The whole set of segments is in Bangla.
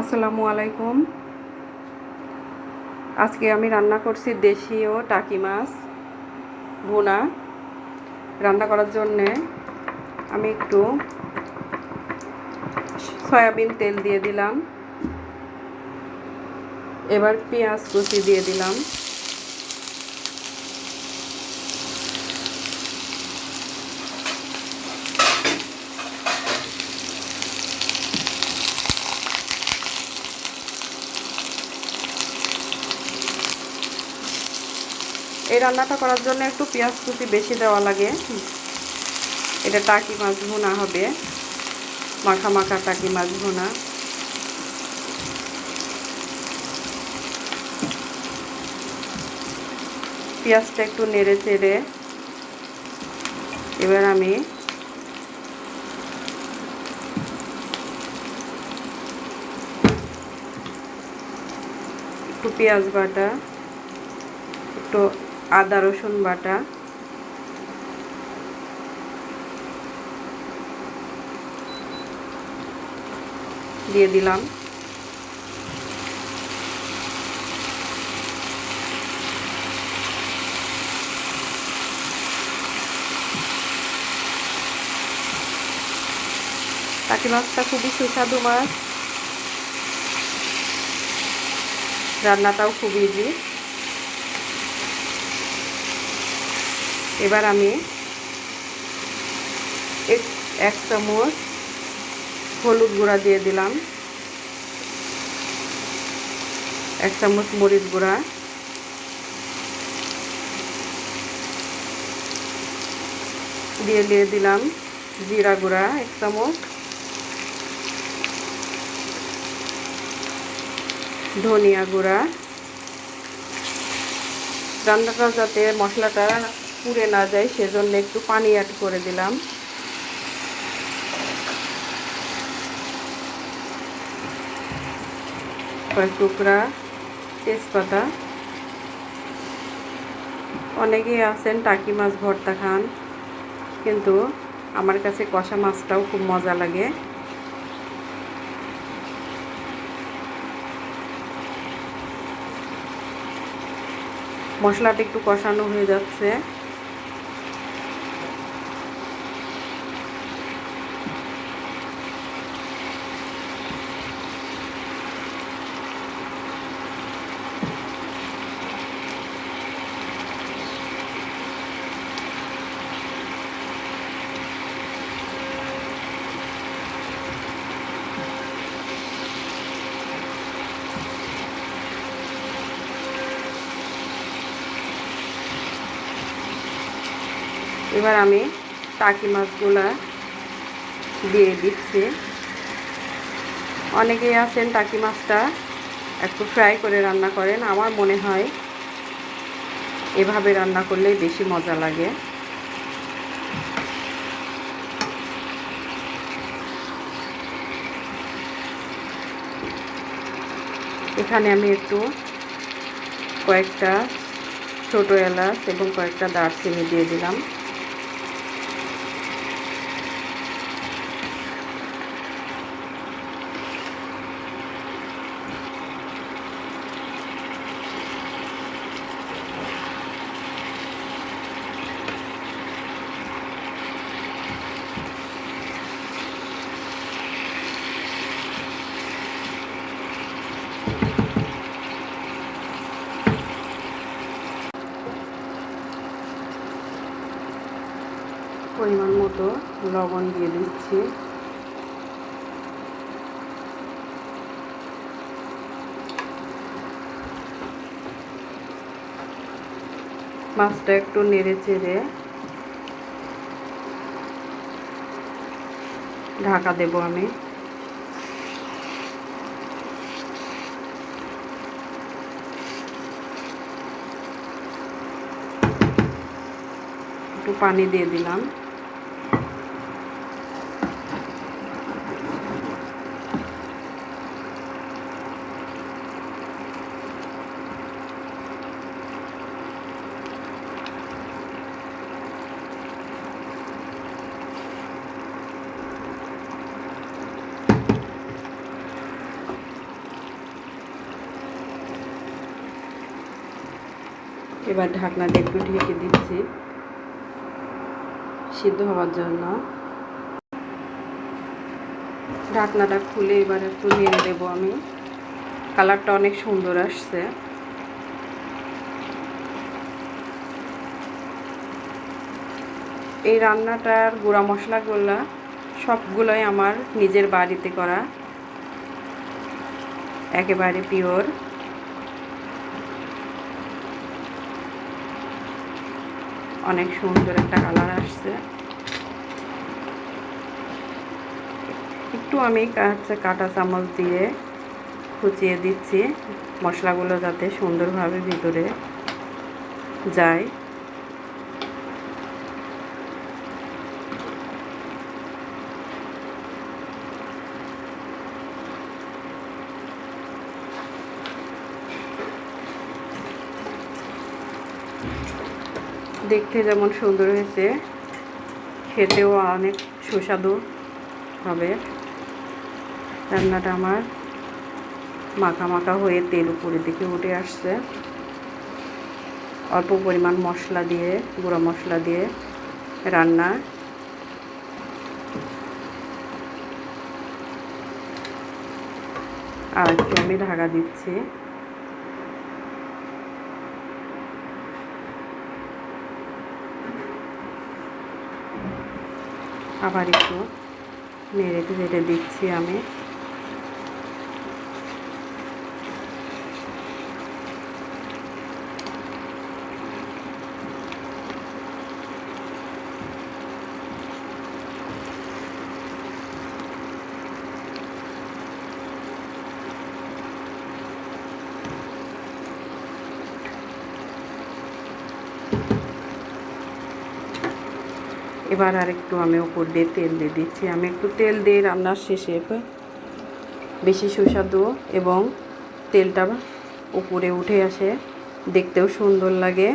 আসসালামু আলাইকুম। আজকে আমি রান্না করছি দেশীয় টাকি মাছ, ভুনা। রান্না করার জন্যে আমি একটু সয়াবিন তেল দিয়ে দিলাম। এবার পেঁয়াজ কুচি দিয়ে দিলাম। এই রান্নাটা করার জন্য একটু পেঁয়াজ কুচি বেশি দেওয়া লাগে। এটা টাকি মাছ ভুনা হবে। মাখা মাখা টাকি মাছ ভুনা। পেঁয়াজটা একটু নেড়ে চেড়ে এবার আমি একটু পেঁয়াজ বাটা, একটু আদা রসুন বাটা। দিয়ে দিলাম। টাকি মাছটা খুবই সুস্বাদু মাছ। রান্নাটাও খুব ইজি এবার আমি এক এক চামচ হলুদ গুঁড়া দিয়ে দিলাম। এক চামচ মরিচ গুঁড়া। দিয়ে দিয়ে দিলাম জিরা গুঁড়া এক চামচ। ধনিয়া গুঁড়া। রান্নাটা যাতে মশলাটা পুড়ে না যায়, সেজন্য একটু পানি অ্যাড করে দিলাম। টুকরা তেজপাতা। অনেকেই আছেন টাকি মাছ ভর্তা খান, কিন্তু আমার কাছে কষা মাছটাও খুব মজা লাগে। মশলাটা একটু কষানো হয়ে যাচ্ছে। এবার আমি টাকি মাছগুলা দিয়ে দিচ্ছি। অনেকেই আছেন টাকি মাছটা একটু ফ্রাই করে রান্না করেন। আমার মনে হয় এভাবে রান্না করলেই বেশি মজা লাগে। এখানে আমি একটু কয়েকটা ছোটো এলাচ এবং কয়েকটা দারচিনি দিয়ে দিলাম পরিমাণ মতো লবণ দিয়ে দিচ্ছি। মাছটা একটু নেড়ে চেড়ে ঢাকা দেব আমি। একটু পানি দিয়ে দিলাম। এবার ঢাকনাটা একটু ঢেকে দিচ্ছি। সিদ্ধ হওয়ার জন্য। ঢাকনাটা খুলে এবার একটু নেড়ে দেবো আমি। কালারটা অনেক সুন্দর আসছে। এই রান্নাটার গুঁড়া মশলাগুলো সবগুলোই আমার নিজের বাড়িতে করা। একেবারে পিওর অনেক সুন্দর একটা কালার আসছে। একটু আমি হচ্ছে কাটা চামচ দিয়ে খুচিয়ে দিচ্ছি। মশলাগুলো যাতে সুন্দরভাবে ভিতরে যায়। দেখতে যেমন সুন্দর হয়েছে, খেতেও অনেক সুস্বাদু হবে। রান্নাটা আমার মাখা মাখা হয়ে তেল উপরের দিকে উঠে আসছে। অল্প পরিমাণ মশলা দিয়ে, গুঁড়ো মশলা দিয়ে রান্না। আর একটু আমি ঢাকা দিচ্ছি। আবার একটু নেড়ে ধুয়ে দিচ্ছি আমি। এবার আর একটু আমি উপর দিয়ে তেল দিয়ে দিচ্ছি। আমি একটু তেল দিয়ে রান্নার শেষে বেশি সুস্বাদু এবং তেলটা উপরে উঠে আসে। দেখতেও সুন্দর লাগে।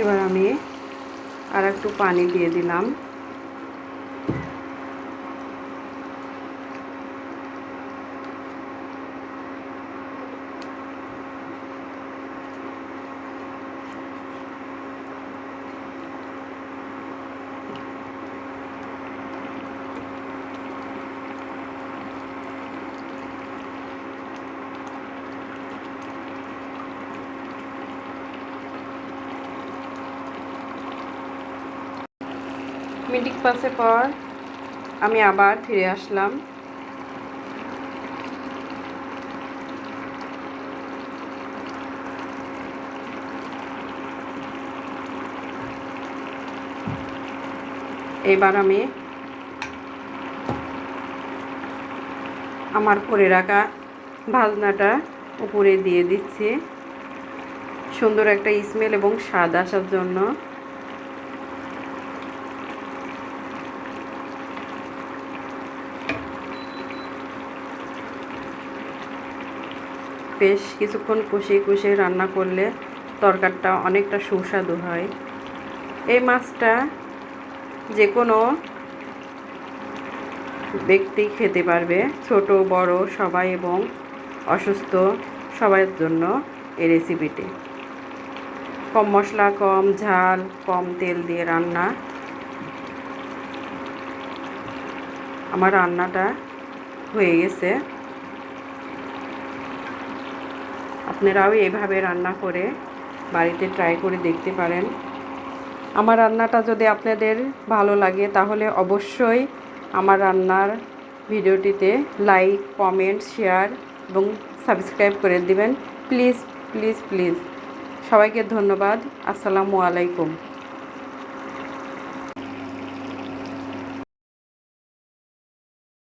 এবার আমি আর একটু পানি দিয়ে দিলাম। মিনিট পাসের পর আমি আবার ফিরে আসলাম। এবার আমি আমার করে রাখা ভাজনাটা উপরে দিয়ে দিচ্ছি। সুন্দর একটা স্মেল এবং স্বাদ আসার জন্য। বেশ কিছুক্ষণ কষিয়ে কষিয়ে রান্না করলে তরকারটা অনেকটা সুস্বাদু হয়। এই মাছটা যে কোনো ব্যক্তি খেতে পারবে, ছোট, বড়, সবাই এবং অসুস্থ সবার জন্য এই রেসিপিটি কম মশলা, কম ঝাল, কম তেল দিয়ে রান্না। আমার রান্নাটা হয়ে গেছে। আপনারাও এভাবে রান্না করে বাড়িতে ট্রাই করে দেখতে পারেন। আমার রান্নাটা যদি আপনাদের ভালো লাগে, তাহলে অবশ্যই আমার রান্নার ভিডিওটিতে লাইক কমেন্ট শেয়ার এবং সাবস্ক্রাইব করে দিবেন। প্লিজ প্লিজ প্লিজ সবাইকে ধন্যবাদ। আসসালামু আলাইকুম।